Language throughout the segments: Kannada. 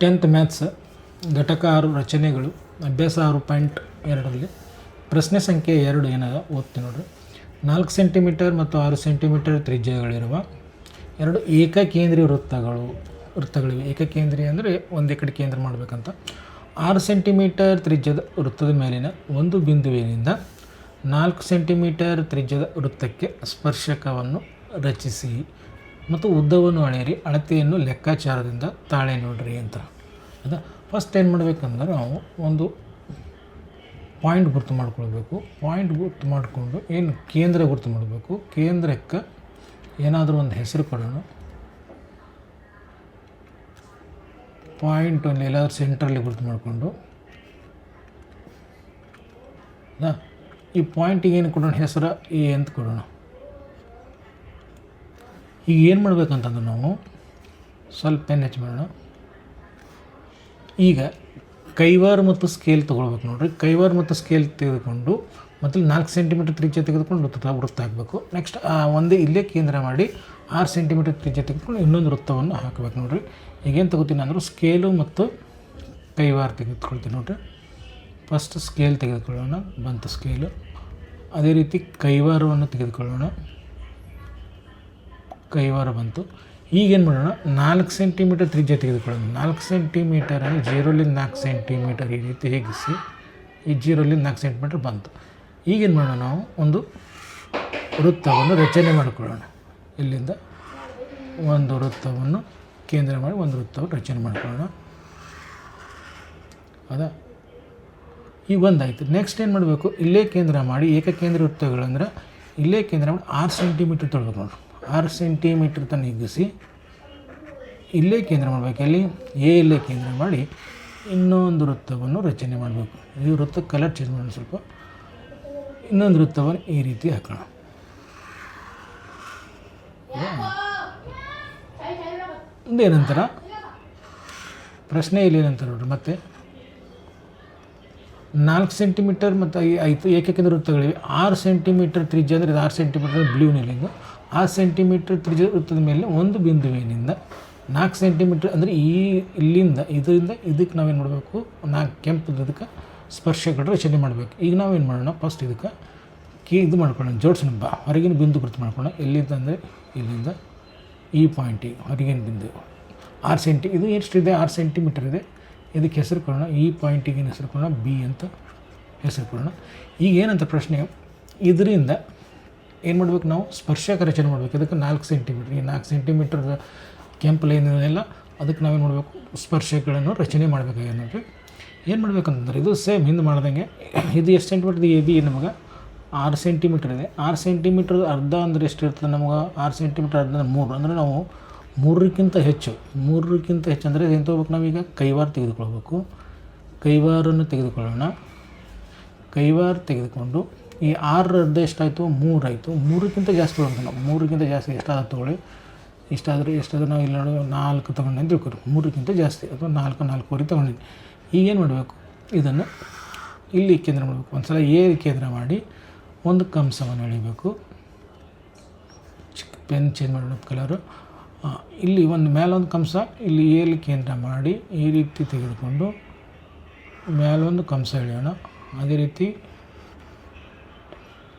ಟೆಂತ್ ಮ್ಯಾಥ್ಸ್, ಘಟಕ ಆರು ರಚನೆಗಳು, ಅಭ್ಯಾಸ ಆರು ಪಾಯಿಂಟ್ ಎರಡರಲ್ಲಿ, ಪ್ರಶ್ನೆ ಸಂಖ್ಯೆ ಎರಡು ಏನದ ಓದ್ತೀನಿ ನೋಡ್ರಿ. ನಾಲ್ಕು ಸೆಂಟಿಮೀಟರ್ ಮತ್ತು ಆರು ಸೆಂಟಿಮೀಟರ್ ತ್ರಿಜ್ಯಗಳಿರುವ ಎರಡು ಏಕಕೇಂದ್ರೀಯ ವೃತ್ತಗಳು, ವೃತ್ತಗಳಿವೆ. ಏಕಕೇಂದ್ರೀಯ ಅಂದರೆ ಒಂದೇ ಕಡೆ ಕೇಂದ್ರ ಮಾಡಬೇಕಂತ. ಆರು ಸೆಂಟಿಮೀಟರ್ ತ್ರಿಜ್ಯದ ವೃತ್ತದ ಮೇಲಿನ ಒಂದು ಬಿಂದುವಿನಿಂದ ನಾಲ್ಕು ಸೆಂಟಿಮೀಟರ್ ತ್ರಿಜ್ಯದ ವೃತ್ತಕ್ಕೆ ಸ್ಪರ್ಶಕವನ್ನು ರಚಿಸಿ. ಮತ್ತು ಉದ್ದವನ್ನು ಅಳೆಯಿರಿ, ಅಳತೆಯನ್ನು ಲೆಕ್ಕಾಚಾರದಿಂದ ತಾಳೆ ನೋಡ್ರಿ ಅಂತ. ಅದ ಫಸ್ಟ್ ಏನು ಮಾಡಬೇಕಂದ್ರೆ ನಾವು ಒಂದು ಪಾಯಿಂಟ್ ಗುರುತು ಮಾಡ್ಕೊಳ್ಬೇಕು. ಪಾಯಿಂಟ್ ಗುರುತು ಮಾಡಿಕೊಂಡು ಏನು ಕೇಂದ್ರ ಗುರುತು ಮಾಡಬೇಕು? ಕೇಂದ್ರಕ್ಕೆ ಏನಾದರೂ ಒಂದು ಹೆಸರು ಕೊಡೋಣ. ಪಾಯಿಂಟ್ ಎಲ್ಲಾದ್ರೂ ಸೆಂಟ್ರಲ್ಲಿ ಗುರುತು ಮಾಡಿಕೊಂಡು. ಈ ಪಾಯಿಂಟಿಗೆ ಏನು ಕೊಡೋಣ? ಹೆಸರು ಎ ಅಂತ ಕೊಡೋಣ. ಈಗ ಏನು ಮಾಡ್ಬೇಕಂತಂದ್ರೆ ನಾವು ಸ್ವಲ್ಪ ಪೆನ್ ಹೆಚ್ಚು ಮಾಡೋಣ. ಈಗ ಕೈವಾರ್ ಮತ್ತು ಸ್ಕೇಲ್ ತೊಗೊಳ್ಬೇಕು ನೋಡ್ರಿ. ಕೈವಾರ್ ಮತ್ತು ಸ್ಕೇಲ್ ತೆಗೆದುಕೊಂಡು ಮತ್ತು ನಾಲ್ಕು ಸೆಂಟಿಮೀಟರ್ ತ್ರಿಜ್ಯ ತೆಗೆದುಕೊಂಡು ವೃತ್ತ ವೃತ್ತ ಹಾಕಬೇಕು. ನೆಕ್ಸ್ಟ್ ಒಂದೇ ಇಲ್ಲೇ ಕೇಂದ್ರ ಮಾಡಿ ಆರು ಸೆಂಟಿಮೀಟರ್ ತ್ರಿಜ್ಯ ತೆಗೆದುಕೊಂಡು ಇನ್ನೊಂದು ವೃತ್ತವನ್ನು ಹಾಕಬೇಕು ನೋಡ್ರಿ. ಈಗೇನು ತಗೋತೀನಿ ಅಂದ್ರೆ ಸ್ಕೇಲು ಮತ್ತು ಕೈವಾರ ತೆಗೆದುಕೊಳ್ತೀನಿ ನೋಡ್ರಿ. ಫಸ್ಟ್ ಸ್ಕೇಲ್ ತೆಗೆದುಕೊಳ್ಳೋಣ, ಬಂತು ಸ್ಕೇಲು ಅದೇ ರೀತಿ ಕೈವಾರವನ್ನು ತೆಗೆದುಕೊಳ್ಳೋಣ. ಕೈವಾರ ಬಂತು. ಈಗೇನು ಮಾಡೋಣ? ನಾಲ್ಕು ಸೆಂಟಿಮೀಟರ್ ತ್ರಿಜ್ಯ ತೆಗೆದುಕೊಳ್ಳೋಣ. ನಾಲ್ಕು ಸೆಂಟಿಮೀಟರ್ ಅಂದರೆ ಜೀರೋಲಿಂದ ನಾಲ್ಕು ಸೆಂಟಿಮೀಟರ್ ಈ ರೀತಿ ಹೇಗಿಸಿ, ಈ ಜೀರೋಲಿಂದ ನಾಲ್ಕು ಸೆಂಟಿಮೀಟರ್ ಬಂತು. ಈಗೇನು ಮಾಡೋಣ ನಾವು? ಒಂದು ವೃತ್ತವನ್ನು ರಚನೆ ಮಾಡಿಕೊಳ್ಳೋಣ. ಇಲ್ಲಿಂದ ಒಂದು ವೃತ್ತವನ್ನು ಕೇಂದ್ರ ಮಾಡಿ ಒಂದು ವೃತ್ತವನ್ನು ರಚನೆ ಮಾಡಿಕೊಳ್ಳೋಣ. ಅದ? ಈಗ ಒಂದಾಯಿತು. ನೆಕ್ಸ್ಟ್ ಏನು ಮಾಡಬೇಕು? ಇಲ್ಲೇ ಕೇಂದ್ರ ಮಾಡಿ ಏಕಕೇಂದ್ರ ವೃತ್ತಗಳಂದ್ರೆ ಇಲ್ಲೇ ಕೇಂದ್ರ ಮಾಡಿ ಆರು ಸೆಂಟಿಮೀಟ್ರ್ ತೊಳ್ಬೇಕು ನೋಡ್ರಿ ಆರು ಸೆಂಟಿಮೀಟ್ರ್ ತನಕ ಹಿಗ್ಗಿಸಿ ಇಲ್ಲೇ ಕೇಂದ್ರ ಮಾಡಬೇಕು. ಅಲ್ಲಿ ಎ ಇಲ್ಲೇ ಕೇಂದ್ರ ಮಾಡಿ ಇನ್ನೊಂದು ವೃತ್ತವನ್ನು ರಚನೆ ಮಾಡಬೇಕು. ಈ ವೃತ್ತ ಕಲರ್ ಚೇಂಜ್ ಮಾಡೋಣ ಸ್ವಲ್ಪ. ಇನ್ನೊಂದು ವೃತ್ತವನ್ನು ಈ ರೀತಿ ಹಾಕೋಣ. ನಂತರ ಪ್ರಶ್ನೆ ಇಲ್ಲಿ ಏನಂತ ನೋಡ್ರಿ, ಮತ್ತೆ? ನಾಲ್ಕು ಸೆಂಟಿಮೀಟರ್ ಮತ್ತು ಐ ಆಯಿತು ಏಕಕೇಂದ್ರ ವೃತ್ತಗಳಿವೆ. ಆರು ಸೆಂಟಿಮೀಟರ್ ತ್ರಿಜ್ಯ ಅಂದರೆ ಇದು ಆರು ಸೆಂಟಿಮೀಟರ್ ಬ್ಲೂ ನೀಲಿಂಗು ಆರು ಸೆಂಟಿಮೀಟರ್ ತ್ರಿಜ್ಯ ವೃತ್ತದ ಮೇಲೆ ಒಂದು ಬಿಂದುವಿನಿಂದ. ನಾಲ್ಕು ಸೆಂಟಿಮೀಟರ್ ಅಂದರೆ ಈ ಇಲ್ಲಿಂದ, ಇದರಿಂದ ಇದಕ್ಕೆ ನಾವೇನು ಮಾಡಬೇಕು? ನಾಲ್ಕು ಕೆಂಪು ಇದಕ್ಕೆ ಸ್ಪರ್ಶಗಳು ರಚನೆ ಮಾಡಬೇಕು. ಈಗ ನಾವೇನು ಮಾಡೋಣ? ಫಸ್ಟ್ ಇದಕ್ಕೆ ಕೀ ಇದು ಮಾಡ್ಕೊಳ್ಳೋಣ. ಜೋಡಿಸೋಣ. ಬಾ. ಹೊರಗಿನ ಬಿಂದು ಗುರುತು ಮಾಡ್ಕೊಳ್ಳೋಣ. ಎಲ್ಲಿಂದ ಅಂದರೆ ಇಲ್ಲಿಂದ ಈ ಪಾಯಿಂಟಿಗೆ ಹೊರಗಿನ ಬಿಂದು. ಆರು ಸೆಂಟಿ ಇದು ಎಷ್ಟಿದೆ ಆರು ಸೆಂಟಿಮೀಟರ್ ಇದೆ. ಇದಕ್ಕೆ ಹೆಸರು ಕೊಡೋಣ, ಈ ಪಾಯಿಂಟಿಗೆ ಏನು ಹೆಸರು ಕೊಡೋಣ ಬಿ ಅಂತ ಹೆಸರು ಕೊಡೋಣ. ಈಗ ಏನಂತ ಪ್ರಶ್ನೆ, ಇದರಿಂದ ಏನು ಮಾಡ್ಬೇಕು ನಾವು? ಸ್ಪರ್ಶಕ ರಚನೆ ಮಾಡಬೇಕು. ಅದಕ್ಕೆ ನಾಲ್ಕು ಸೆಂಟಿಮೀಟ್ರ್ ಈ ನಾಲ್ಕು ಸೆಂಟಿಮೀಟ್ರ್ ಕೆಂಪು ಲೈನ್ ಏನಿಲ್ಲ ಅದಕ್ಕೆ ನಾವೇನು ಮಾಡಬೇಕು? ಸ್ಪರ್ಶಗಳನ್ನು ರಚನೆ ಮಾಡಬೇಕಾಗಿದೆ ನೋಡ್ರಿ ಏನು ಮಾಡ್ಬೇಕಂತಂದ್ರೆ, ಇದು ಸೇಮ್ ಹಿಂದೆ ಮಾಡ್ದಂಗೆ. ಇದು ಎಷ್ಟು ಸೆಂಟಿಮೀಟ್ರ್ ಎ ಬಿ ನಮಗೆ? ಆರು ಸೆಂಟಿಮೀಟ್ರ್ ಇದೆ. ಆರು ಸೆಂಟಿಮೀಟ್ರ್ ಅರ್ಧ ಅಂದ್ರೆ ಎಷ್ಟು ಇರ್ತದೆ ನಮಗೆ? ಆರು ಸೆಂಟಿಮೀಟ್ರ್ ಅರ್ಧ ಅಂದ್ರೆ ಮೂರು. ಅಂದರೆ ನಾವು ಮೂರಕ್ಕಿಂತ ಹೆಚ್ಚು ಮೂರಕ್ಕಿಂತ ಹೆಚ್ಚು ಅಂದರೆ ಏನು ತೊಗೋಬೇಕು ನಾವೀಗ? ಕೈವಾರ ತೆಗೆದುಕೊಳ್ಬೇಕು. ಕೈವಾರನ್ನು ತೆಗೆದುಕೊಳ್ಳೋಣ. ಕೈವಾರ ತೆಗೆದುಕೊಂಡು ಈ ಆರು ಅರ್ಧ ಎಷ್ಟಾಯಿತು? ಮೂರಾಯಿತು ಮೂರಕ್ಕಿಂತ ಜಾಸ್ತಿ ತೊಗೊಳ್ಬೇಕು ನಾವು. ಮೂರಕ್ಕಿಂತ ಜಾಸ್ತಿ ಎಷ್ಟಾದ ತೊಗೊಳ್ಳಿ. ಇಷ್ಟಾದರೆ ಎಷ್ಟಾದರೂ ನಾವು ಇಲ್ಲ ನಾಲ್ಕು ತೊಗೊಂಡು ಅಂತ ತಿಳ್ಕೊರಿ ಮೂರಕ್ಕಿಂತ ಜಾಸ್ತಿ ಅಥವಾ ನಾಲ್ಕು, ನಾಲ್ಕೂವರೆ ತೊಗೊಂಡಿನಿ. ಈಗೇನು ಮಾಡಬೇಕು? ಇದನ್ನು ಇಲ್ಲಿ ಕೇಂದ್ರ ಮಾಡಬೇಕು. ಒಂದು ಸಲ ಎ ಕೇಂದ್ರ ಮಾಡಿ ಒಂದು ಕಂಸವನ್ನು ಎಳಿಬೇಕು. ಚಿಕ್ಕ ಪೆನ್ ಚೇಂಜ್ ಮಾಡೋಣ, ಕಲರು. ಇಲ್ಲಿ ಒಂದು ಮೇಲೊಂದು ಕಂಸ ಇಲ್ಲಿ ಏಲಿ ಕೇಂದ್ರ ಮಾಡಿ ಈ ರೀತಿ ತೆಗೆದುಕೊಂಡು ಮೇಲೊಂದು ಕಂಸ ಎಳೆಯೋಣ. ಅದೇ ರೀತಿ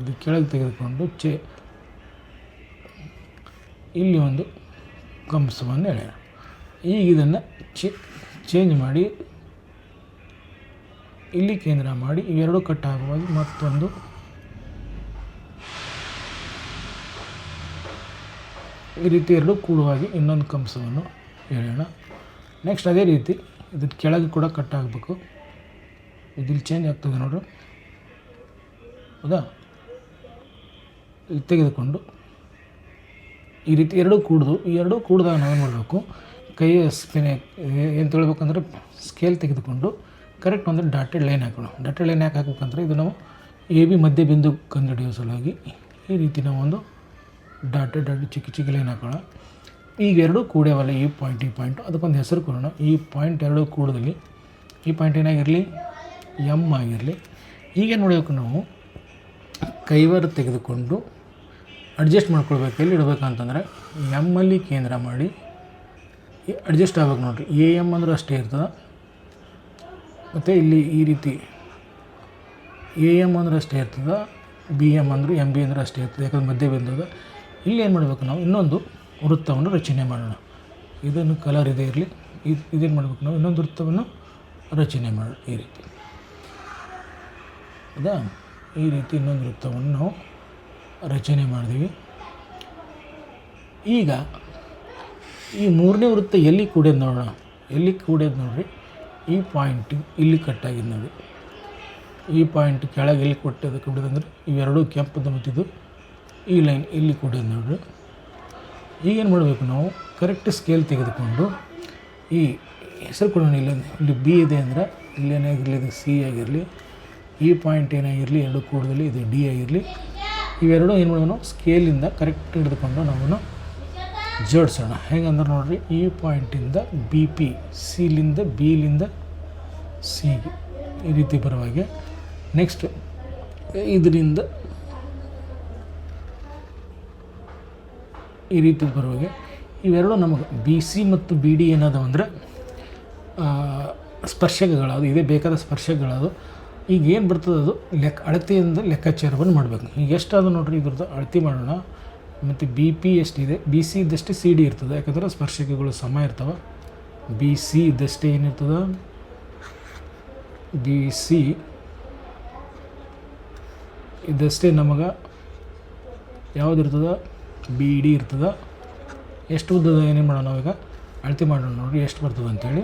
ಇದು ಕೆಳಗೆ ತೆಗೆದುಕೊಂಡು ಚೆ ಇಲ್ಲಿ ಒಂದು ಕಂಸವನ್ನು ಎಳೆಯೋಣ. ಈಗ ಇದನ್ನು ಚೇ ಚೇಂಜ್ ಮಾಡಿ ಇಲ್ಲಿ ಕೇಂದ್ರ ಮಾಡಿ ಇವೆರಡು ಕಟ್ಟಾಗುವಾಗ ಮತ್ತೊಂದು ಈ ರೀತಿ ಎರಡು ಕೂಡುವಾಗಿ ಇನ್ನೊಂದು ಕಂಸವನ್ನು ಎಳೆಯೋಣ. ನೆಕ್ಸ್ಟ್ ಅದೇ ರೀತಿ ಇದ್ರ ಕೆಳಗೆ ಕೂಡ ಕಟ್ ಆಗಬೇಕು. ಇದಿಲ್ಲಿ ಚೇಂಜ್ ಆಗ್ತದೆ ನೋಡ್ರಿ. ಹೌದಾ? ಇಲ್ಲಿ ತೆಗೆದುಕೊಂಡು ಈ ರೀತಿ ಎರಡೂ ಕೂಡ್ದು, ಈ ಎರಡೂ ಕೂಡಿದಾಗ ನಾವೇನು ಮಾಡಬೇಕು? ಕೈಯ ಸ್ಪಿನೆ ಏನು ತೊಳಿಬೇಕಂದ್ರೆ ಸ್ಕೇಲ್ ತೆಗೆದುಕೊಂಡು ಕರೆಕ್ಟ್ ಒಂದು ಡಾಟೆಡ್ ಲೈನ್ ಹಾಕೋಣ. ಡಾಟೆಡ್ ಲೈನ್ ಯಾಕೆ ಹಾಕ್ಬೇಕಂದ್ರೆ ಇದು ನಾವು ಎ ಬಿ ಮಧ್ಯ ಬಿಂದು ಕಂಡುಹಿಡಿಯೋ ಸಲುವಾಗಿ ಈ ರೀತಿ ನಾವು ಒಂದು ಡಾಟೆಡ್ ಡಾಟೆಡ್ ಚಿಕ್ಕ ಚಿಕ್ಕ ಲೈನ್ ಹಾಕೋಣ ಈಗ ಎರಡೂ ಕೂಡ್ಯಾವಲ್ಲ ಈ ಪಾಯಿಂಟ್ ಈ ಪಾಯಿಂಟ್ ಅದಕ್ಕೊಂದು ಹೆಸರು ಕೊಡೋಣ. ಈ ಪಾಯಿಂಟ್ ಎರಡು ಕೂಡದಲ್ಲಿ. ಈ ಪಾಯಿಂಟ್ ಏನಾಗಿರಲಿ? ಎಂ ಆಗಿರಲಿ. ಈಗ ನೋಡಬೇಕು ನಾವು. ಕೈವರ್ ತೆಗೆದುಕೊಂಡು ಅಡ್ಜಸ್ಟ್ ಮಾಡ್ಕೊಳ್ಬೇಕು. ಎಲ್ಲಿ ಇಡಬೇಕಂತಂದರೆ ಎಮ್ಮಲ್ಲಿ ಕೇಂದ್ರ ಮಾಡಿ. ಅಡ್ಜಸ್ಟ್ ಆಗ್ಬೇಕು ನೋಡಿರಿ. ಎ ಎಂ ಅಂದ್ರೆ ಅಷ್ಟೇ ಇರ್ತದೆ. ಮತ್ತು ಇಲ್ಲಿ ಈ ರೀತಿ ಎ ಎಂ ಅಂದ್ರೆ ಅಷ್ಟೇ ಇರ್ತದೆ. ಬಿ ಎಂ ಅಂದ್ರೆ ಎಂ ಬಿ ಅಂದ್ರೆ ಅಷ್ಟೇ ಇರ್ತದೆ. ಯಾಕಂದ್ರೆ ಮಧ್ಯ ಬಿಂದುದ ಇಲ್ಲಿ ಏನು ಮಾಡಬೇಕು ನಾವು? ಇನ್ನೊಂದು ವೃತ್ತವನ್ನು ರಚನೆ ಮಾಡೋಣ. ಇದನ್ನು ಕಲರ್ ಇದೇ ಇರಲಿ. ಇದು ಇದೇನು ಮಾಡಬೇಕು ನಾವು? ಇನ್ನೊಂದು ವೃತ್ತವನ್ನು ರಚನೆ ಮಾಡೋಣ ಈ ರೀತಿ. ಹೌದಾ? ಈ ರೀತಿ ಇನ್ನೊಂದು ವೃತ್ತವನ್ನು ನಾವು ರಚನೆ ಮಾಡಿದ್ವಿ ಈಗ ಈ ಮೂರನೇ ವೃತ್ತ ಎಲ್ಲಿ ಕೂಡ್ಯದ ನೋಡೋಣ? ಎಲ್ಲಿ ಕೂಡ್ಯದ ನೋಡ್ರಿ? ಈ ಪಾಯಿಂಟ್ ಇಲ್ಲಿ ಕಟ್ಟಾಗಿದೆ ನೋಡಿ ಈ ಪಾಯಿಂಟ್ ಕೆಳಗೆ ಎಲ್ಲಿ ಕೊಟ್ಟದ ಕೂಡಿದಂದ್ರೆ ಇವೆರಡೂ ಕೆಂಪದ ಮತ್ತಿದ್ದು ಈ ಲೈನ್ ಇಲ್ಲಿ ಕೂಡ ನೋಡ್ರಿ. ಈಗೇನು ಮಾಡಬೇಕು ನಾವು? ಕರೆಕ್ಟ್ ಸ್ಕೇಲ್ ತೆಗೆದುಕೊಂಡು ಈ ಹೆಸರು ಕೂಡ ಇಲ್ಲಿ ಇಲ್ಲಿ ಬಿ ಇದೆ ಅಂದರೆ ಇಲ್ಲೇನಾಗಿರಲಿ ಇದು ಸಿ ಆಗಿರಲಿ, ಈ ಪಾಯಿಂಟ್ ಏನಾಗಿರಲಿ ಎರಡು ಕೂಡದಲ್ಲಿ ಇದು ಡಿ ಆಗಿರಲಿ, ಇವೆರಡೂ ಏನು ಮಾಡೋಣ ಸ್ಕೇಲಿಂದ ಕರೆಕ್ಟ್ ಹಿಡಿದುಕೊಂಡು ನಾವು ಜೋಡಿಸೋಣ. ಹೆಂಗಂದ್ರೆ ನೋಡಿರಿ, ಈ ಪಾಯಿಂಟಿಂದ ಬಿ ಪಿ ಸಿಲಿಂದ ಬಿಲಿಂದ ಸಿಗೆ ಈ ರೀತಿ ಬರುವಾಗೆ. ನೆಕ್ಸ್ಟ್ ಇದರಿಂದ ಈ ರೀತಿ ಬರುವಾಗೆ ಇವೆರಡು ನಮಗೆ ಬಿ ಸಿ ಮತ್ತು ಬಿ ಡಿ ಏನಾದವು ಅಂದರೆ ಸ್ಪರ್ಶಕಗಳದು ಇದೇ ಬೇಕಾದ ಸ್ಪರ್ಶಕಗಳದು ಈಗ ಏನು ಬರ್ತದೆ ಅದು? ಲೆಕ್ಕ ಅಳತೆಯಿಂದ ಲೆಕ್ಕಾಚಾರವನ್ನು ಮಾಡಬೇಕು. ಈಗ ಎಷ್ಟಾದ ನೋಡ್ರಿ ಇದ್ರದ್ದು ಅಳತೆ ಮಾಡೋಣ. ಮತ್ತು ಬಿ ಪಿ ಎಷ್ಟಿದೆ? ಬಿ ಸಿ ಇದ್ದಷ್ಟೇ ಸಿ ಡಿ ಇರ್ತದೆ. ಯಾಕಂದ್ರೆ ಸ್ಪರ್ಶಕಗಳು ಸಮ ಇರ್ತವೆ. ಬಿ ಸಿ ಇದ್ದಷ್ಟೇ ಏನಿರ್ತದೆ? ಬಿ ಸಿ ಇದ್ದಷ್ಟೇ ನಮಗೆ ಯಾವ್ದು ಇರ್ತದೆ ಇ ಡಿ ಇರ್ತದೆ. ಎಷ್ಟು ಉದ್ದದ ಏನೇನು ಮಾಡೋಣ ನಾವೀಗ? ಅಳತೆ ಮಾಡೋಣ ನೋಡಿರಿ, ಎಷ್ಟು ಬರ್ತದೆ ಅಂಥೇಳಿ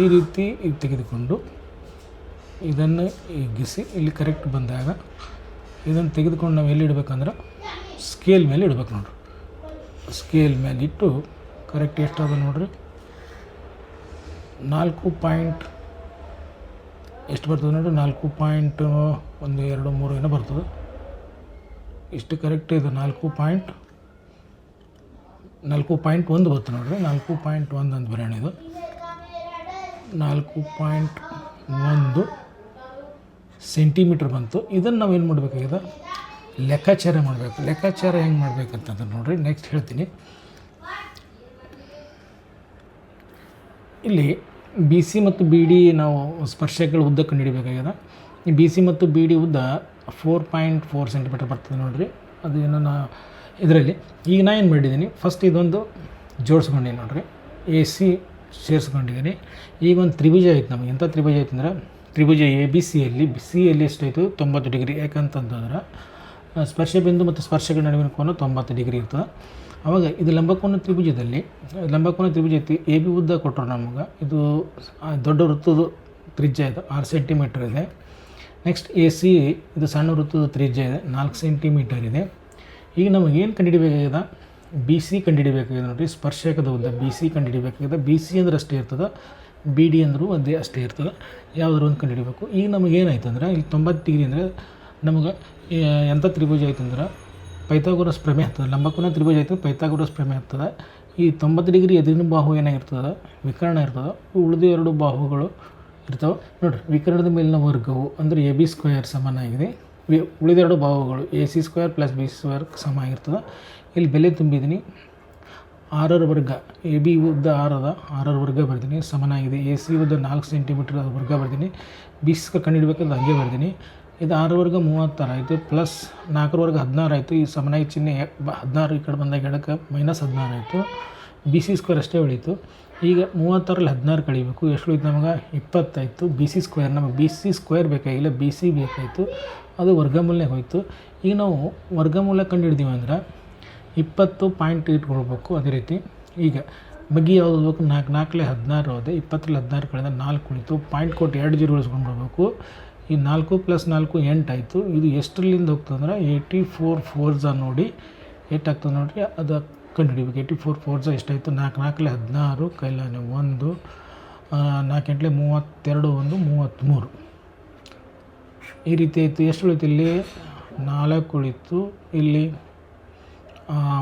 ಈ ರೀತಿ ಇದು ತೆಗೆದುಕೊಂಡು ಇದನ್ನು ಹಿಗ್ಗಿಸಿ ಇಲ್ಲಿ ಕರೆಕ್ಟ್ ಬಂದಾಗ ಇದನ್ನು ತೆಗೆದುಕೊಂಡು ನಾವು ಎಲ್ಲಿ ಇಡಬೇಕಂದ್ರೆ ಸ್ಕೇಲ್ ಮೇಲೆ ಇಡ್ಬೇಕು ನೋಡ್ರಿ. ಸ್ಕೇಲ್ ಮೇಲೆ ಇಟ್ಟು ಕರೆಕ್ಟ್ ಎಷ್ಟಾದ ನೋಡ್ರಿ? ನಾಲ್ಕು ಪಾಯಿಂಟ್ ಎಷ್ಟು ಬರ್ತದೆ ನೋಡ್ರಿ? ನಾಲ್ಕು ಪಾಯಿಂಟ್ ಒಂದು, ಎರಡು, ಮೂರು ಏನೋ ಬರ್ತದೆ. ಇಷ್ಟು ಕರೆಕ್ಟ್ ಇದು ನಾಲ್ಕು ಪಾಯಿಂಟ್ ನಾಲ್ಕು ಪಾಯಿಂಟ್ ಒಂದು ಬರ್ತದೆ ನೋಡ್ರಿ. ನಾಲ್ಕು ಪಾಯಿಂಟ್ ಒಂದು ಅಂತ ಬರೋಣ ಇದು. ನಾಲ್ಕು ಪಾಯಿಂಟ್ ಒಂದು ಸೆಂಟಿಮೀಟ್ರ್ ಬಂತು. ಇದನ್ನು ನಾವು ಏನು ಮಾಡಬೇಕಾಗಿದೆ? ಲೆಕ್ಕಾಚಾರ ಮಾಡಬೇಕು. ಲೆಕ್ಕಾಚಾರ ಹೆಂಗೆ ಮಾಡಬೇಕಂತಂದ್ರೆ ನೋಡ್ರಿ. ನೆಕ್ಸ್ಟ್ ಹೇಳ್ತೀನಿ. ಇಲ್ಲಿ ಬಿ ಸಿ ಮತ್ತು ಬಿ ಡಿ ನಾವು ಸ್ಪರ್ಶಗಳ ಉದ್ದಕ್ಕೆ ನೀಡಬೇಕಾಗಿದೆ. ಈ ಬಿ ಸಿ ಮತ್ತು ಬಿ ಡಿ ಉದ್ದ ಫೋರ್ ಪಾಯಿಂಟ್ ಫೋರ್ ಸೆಂಟಿಮೀಟರ್ ಬರ್ತದೆ ನೋಡಿರಿ. ಅದು ಏನೋ ನಾ ಇದರಲ್ಲಿ. ಈಗ ನಾ ಏನು ಮಾಡಿದ್ದೀನಿ? ಫಸ್ಟ್ ಇದೊಂದು ಜೋಡಿಸ್ಕೊಂಡಿನಿ ನೋಡಿರಿ. ಎ ಸಿ ಸೇರಿಸ್ಕೊಂಡಿದ್ದೀನಿ. ಈಗ ಒಂದು ತ್ರಿಭುಜ ಐತೆ ನಮಗೆ. ಎಂಥ ತ್ರಿಭುಜ ಐತೆ ಅಂದರೆ, ತ್ರಿಭುಜ ಎ ಬಿ ಸಿಯಲ್ಲಿ ಸಿಯಲ್ಲಿ ಎಷ್ಟಾಯಿತು? ತೊಂಬತ್ತು ಡಿಗ್ರಿ. ಯಾಕಂತಂದ್ರೆ ಸ್ಪರ್ಶ ಬಿಂದು ಮತ್ತು ಸ್ಪರ್ಶಗಳ ನಡುವಿನ ಕೋನ ತೊಂಬತ್ತು ಡಿಗ್ರಿ ಇರ್ತದೆ. ಅವಾಗ ಇದು ಲಂಬಕೋನ ತ್ರಿಭುಜದಲ್ಲಿ, ಲಂಬಕೋನ ತ್ರಿಭುಜ ಐತಿ. ಎ ಬಿ ಉದ್ದ ಕೊಟ್ಟರು ನಮಗೆ. ಇದು ದೊಡ್ಡ ವೃತ್ತದ ತ್ರಿಜ್ಯ ಇದು. ಆರು ಸೆಂಟಿಮೀಟ್ರ್ ಇದೆ. ನೆಕ್ಸ್ಟ್ ಎ ಸಿ ಇದು ಸಣ್ಣ ವೃತ್ತದ ತ್ರಿಜ್ಯ ಇದೆ. ನಾಲ್ಕು ಸೆಂಟಿಮೀಟರ್ ಇದೆ. ಈಗ ನಮಗೆ ಏನು ಕಂಡುಹಿಡಿಬೇಕಾಗಿದೆ ಬಿ ಸಿ ಕಂಡುಹಿಡಿಬೇಕಾಗಿದೆ ನೋಡಿರಿ. ಸ್ಪರ್ಶಕದ ಉದ್ದ ಬಿ ಸಿ ಕಂಡುಹಿಡಿಬೇಕಾಗಿದೆ ಬಿ ಸಿ ಅಂದ್ರೆ ಅಷ್ಟೇ ಇರ್ತದೆ. ಬಿ ಡಿ ಅಂದರೂ ಒಂದೇ ಅಷ್ಟೇ ಇರ್ತದೆ. ಯಾವ್ದಾರು ಒಂದು ಕಂಡುಹಿಡಬೇಕು. ಈಗ ನಮಗೆ ಏನಾಯ್ತು ಅಂದ್ರೆ, ಇಲ್ಲಿ ತೊಂಬತ್ತು ಡಿಗ್ರಿ ಅಂದರೆ ನಮಗೆ ಎಂಥ ತ್ರಿಭುಜ ಆಯ್ತು ಅಂದ್ರೆ ಪೈಥಾಗೋರಸ್ ಪ್ರಮೆ ಆಗ್ತದೆ. ಲಂಬಕೋನ ತ್ರಿಭುಜ ಆಯ್ತು ಪೈಥಾಗೋರಸ್ ಪ್ರಮೆ ಆಗ್ತದೆ. ಈ ತೊಂಬತ್ತು ಡಿಗ್ರಿ ಎದುರಿನ ಬಾಹು ಏನಾಗಿರ್ತದೆ? ವಿಕರ್ಣ ಇರ್ತದೆ. ಉಳಿದ ಎರಡು ಬಾಹುಗಳು ಇರ್ತವೆ. ನೋಡಿರಿ, ವಿಕರಣದ ಮೇಲಿನ ವರ್ಗವು ಅಂದರೆ ಎ ಬಿ ಸ್ಕ್ವೇರ್ ಸಮನಾಗಿದೆ ವಿ ಉಳಿದೆರಡು ಭಾವಗಳು A C square plus B square ಸಮ ಆಗಿರ್ತದೆ. ಇಲ್ಲಿ ಬೆಲೆ ತುಂಬಿದ್ದೀನಿ ಆರರ ವರ್ಗ ಎ ಬಿ ಉದ್ದ ಆರದ ಆರರ ವರ್ಗ ಬರ್ತೀನಿ ಸಮನಾಗಿದೆ ಎ ಸಿ ಉದ್ದ ನಾಲ್ಕು ಸೆಂಟಿಮೀಟ್ರ್ ವರ್ಗ ಬರ್ತೀನಿ ಬಿ ಸ್ಕ ಕಂಡುಹಿಡ್ಬೇಕಾದ್ರೆ ಹಾಗೆ ಬರ್ತೀನಿ ಇದು ಆರು ವರ್ಗ ಮೂವತ್ತಾರು ಆಯಿತು ಪ್ಲಸ್ ನಾಲ್ಕರ ವರ್ಗ ಹದಿನಾರು ಆಯಿತು. ಈ ಸಮನಾಗಿ ಚಿಹ್ನೆ ಹದಿನಾರು ಈ ಕಡೆ ಬಂದಾಗ ಎಡಕ್ಕೆ ಮೈನಸ್ ಹದಿನಾರು ಆಯಿತು. ಬಿ ಸಿ ಸ್ಕ್ವೇರ್ ಅಷ್ಟೇ ಉಳೀತು. ಈಗ ಮೂವತ್ತರಲ್ಲಿ ಹದಿನಾರು ಕಳಿಬೇಕು. ಎಷ್ಟು ಉಳಿತು ನಮಗೆ? ಇಪ್ಪತ್ತಾಯಿತು. ಬಿ ಸಿ ಸ್ಕ್ವೇರ್ ನಮಗೆ ಬಿ ಸಿ ಸ್ಕ್ವೇರ್ ಬೇಕಾಗಿಲ್ಲ. ಬಿ ಸಿ ಬೇಕಾಯಿತು. ಅದು ವರ್ಗಮೂಲನೇ ಹೋಯಿತು. ಈಗ ನಾವು ವರ್ಗಮೂಲ ಕಂಡು ಅಂದ್ರೆ ಇಪ್ಪತ್ತು ಪಾಯಿಂಟ್ ಇಟ್ಕೊಳ್ಬೇಕು ಅದೇ ರೀತಿ. ಈಗ ಬಗ್ಗಿ ಯಾವ್ದು ಬೇಕು ನಾಲ್ಕು ನಾಲ್ಕಲೆ ಹದಿನಾರು ಹೋದೆ. ಇಪ್ಪತ್ತರಲ್ಲಿ ಹದಿನಾರು ಕಳೆದ ನಾಲ್ಕು ಉಳಿತು. ಪಾಯಿಂಟ್ ಕೊಟ್ಟು ಎರಡು ಜೀರೋ ಉಳಿಸ್ಕೊಂಡು ಬರಬೇಕು ಈ ನಾಲ್ಕು ಪ್ಲಸ್ ನಾಲ್ಕು ಎಂಟಾಯಿತು ಇದು ಎಷ್ಟರಲ್ಲಿಂದ ಹೋಗ್ತದಂದ್ರೆ ಏಯ್ಟಿ ಫೋರ್ ಫೋರ್ಝ ನೋಡಿ. ಏಟಾಗ್ತದೆ ನೋಡಿರಿ. ಅದು ಕಂಡು ಹಿಡಿಬೇಕು ಏಯ್ಟಿ ಫೋರ್ ಫೋರ್ಝ ಎಷ್ಟಾಯಿತು? ನಾಲ್ಕು ನಾಲ್ಕಲೆ ಹದಿನಾರು, ಕೈಲಾನೆ ಒಂದು ನಾಲ್ಕು ಎಂಟ್ಲೆ ಮೂವತ್ತೆರಡು, ಒಂದು ಮೂವತ್ತ್ಮೂರು. ಈ ರೀತಿ ಆಯಿತು. ಎಷ್ಟು ಉಳಿತು ಇಲ್ಲಿ? ನಾಲ್ಕು ಉಳಿತು. ಇಲ್ಲಿ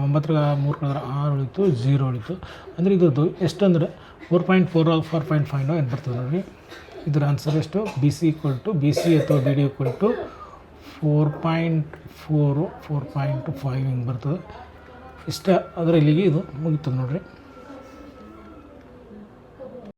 ಒಂಬತ್ತರ ಮೂರು ಕಳೆದ್ರೆ ಆರು ಉಳಿತು ಜೀರೋ ಉಳಿತು. ಅಂದರೆ ಇದ್ರದ್ದು ಎಷ್ಟಂದರೆ four point four four point five ಏನು ಬರ್ತದೆ ನೋಡಿ ಇದರ ಆನ್ಸರ್ ಎಷ್ಟು? B C equal to B C ಅಥವಾ B D equal to four point four four point five ಹಿಂಗೆ ಬರ್ತದೆ? ಇಷ್ಟ ಅದರ ಇಲ್ಲಿಗೆ ಇದು ಮುಗಿತು ನೋಡಿರಿ.